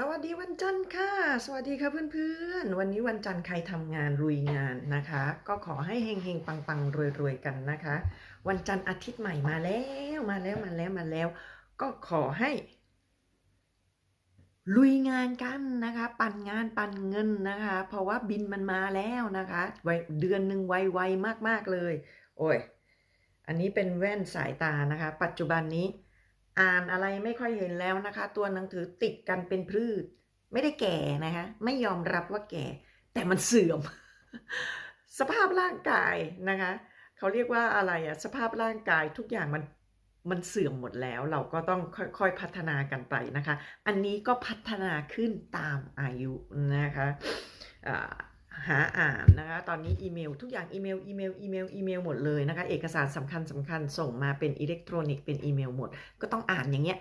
สวัสดีวันจันทร์ค่ะ สวัสดีค่ะเพื่อนๆ วันนี้วันจันทร์ใครทำงานลุยงานนะคะ ก็ขอให้เฮงเฮงปังปังรวยรวยๆ กันนะคะ วันจันทร์อาทิตย์ใหม่มาแล้วมาแล้วมาแล้วมาแล้ว ก็ขอให้ ลุยงานกันนะคะ ปั่นงานปั่นเงินนะคะ เพราะว่าบินมันมาแล้วนะคะเดือนหนึ่งไวๆมากๆเลย โอ้ย อันนี้เป็นแว่นสายตานะคะ ปัจจุบันนี้ อ่านอะไรไม่ค่อยเห็นแล้วนะคะ ตัวหนังสือติดกันเป็นพืช ไม่ได้แก่นะคะไม่ยอมรับว่าแก่ แต่มันเสื่อม สภาพร่างกายนะคะเขาเรียกว่าอะไรอะสภาพร่างกายทุกอย่างมันมันเสื่อมหมดแล้วเราก็ต้องค่อยๆพัฒนากันไปนะคะ อันนี้ก็พัฒนาขึ้นตามอายุนะคะ หาอ่านนะคะ ตอนนี้อีเมลทุกอย่างอีเมลอีเมลอีเมลอีเมลหมดเลยนะคะ เอกสารสำคัญสำคัญส่งมาเป็นอิเล็กทรอนิกส์เป็นอีเมลหมด ก็ต้องอ่านอย่างเงี้ย